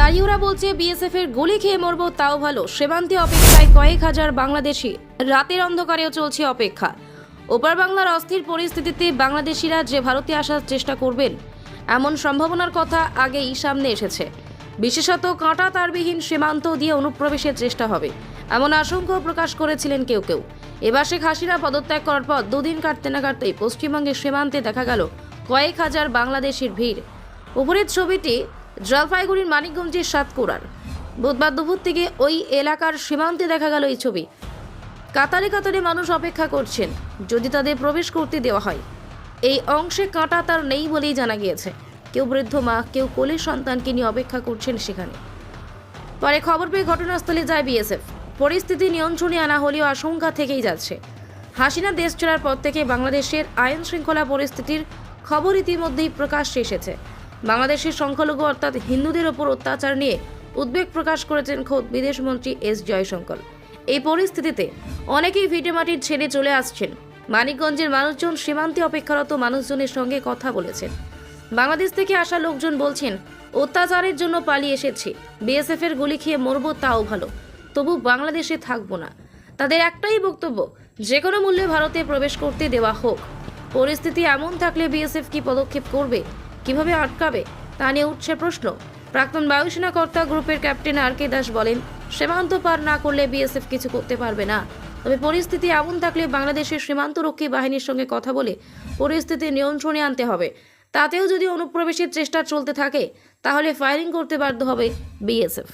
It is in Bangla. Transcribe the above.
তারিউরা বলছে বিএসএফ এর গুলি খেয়ে মরবো, তাও ভালো। সীমান্তে অপেক্ষায় কয়েক হাজার বাংলাদেশি। রাতের অন্ধকারেও চলছে অপেক্ষা। ওপার বাংলার অস্থির পরিস্থিতিতে বাংলাদেশিরা যে ভারতে আসার চেষ্টা করবেন, এমন সম্ভাবনার কথা আগেই সামনে এসেছে। বিশেষত কাঁটা তারবিহীন সীমান্ত দিয়ে অনুপ্রবেশের চেষ্টা হবে, এমন আশঙ্কাও প্রকাশ করেছিলেন কেউ কেউ। এবার শেখ হাসিনা পদত্যাগ করার পর দুদিন কাটতে না কাটতেই পশ্চিমবঙ্গের সীমান্তে দেখা গেল কয়েক হাজার বাংলাদেশির ভিড়। উপরের ছবিটি জলপাইগুড়ির মানিকগঞ্জের সাতকুড়ার। বুধবার দুপুর থেকে ওই এলাকার সীমান্তে দেখা গেল এই ছবি। কাতারে কাতারে মানুষ অপেক্ষা করছেন, যদি তাদের প্রবেশ করতে দেওয়া হয়। এই অংশে কাঁটা তার নেই বলেই জানা গিয়েছে। কেউ বৃদ্ধ মা, কেউ কোলের সন্তানকে নিয়ে অপেক্ষা করছেন সেখানে। পরে খবর পেয়ে ঘটনাস্থলে যায় বিএসএফ। পরিস্থিতি নিয়ন্ত্রণে আনা হলেও আশঙ্কা থেকেই যাচ্ছে। হাসিনা দেশ ছাড়ার পর থেকে বাংলাদেশের আইন শৃঙ্খলা পরিস্থিতির খবর ইতিমধ্যেই প্রকাশ্যে এসেছে। বাংলাদেশের সংখ্যালঘু অর্থাৎ হিন্দুদের ওপর অত্যাচার নিয়ে উদ্বেগ প্রকাশ করেছেন খোদ বিদেশমন্ত্রী এস জয়শঙ্কর। এই পরিস্থিতিতে অনেকেই ভিটেমাটির ছেড়ে চলে আসছেন। মানিকগঞ্জের মানুষজন সীমান্তে অপেক্ষারত মানুষজনের সঙ্গে কথা বলেছেন। বাংলাদেশ থেকে আসা লোকজন বলছেন, অত্যাচারের জন্য পালিয়ে এসেছি। বিএসএফ এর গুলি খেয়ে মরবো, তাও ভালো। তবু বাংলাদেশে থাকব না। তাদের একটাই বক্তব্য, যে কোনো মূল্যে ভারতে প্রবেশ করতে দেওয়া হোক। পরিস্থিতি এমন থাকলে বিএসএফ কি পদক্ষেপ করবে? কীভাবে আটকাবে? তা নিয়ে উঠছে প্রশ্ন। প্রাক্তন বায়ুসেনা কর্তা গ্রুপের ক্যাপ্টেন আর কে দাস বলেন, সীমান্ত পার না করলে বিএসএফ কিছু করতে পারবে না। তবে পরিস্থিতি এমন থাকলে বাংলাদেশের সীমান্তরক্ষী বাহিনীর সঙ্গে কথা বলে পরিস্থিতি নিয়ন্ত্রণে আনতে হবে। তাতেও যদি অনুপ্রবেশের চেষ্টা চলতে থাকে, তাহলে ফায়ারিং করতে বাধ্য হবে বিএসএফ।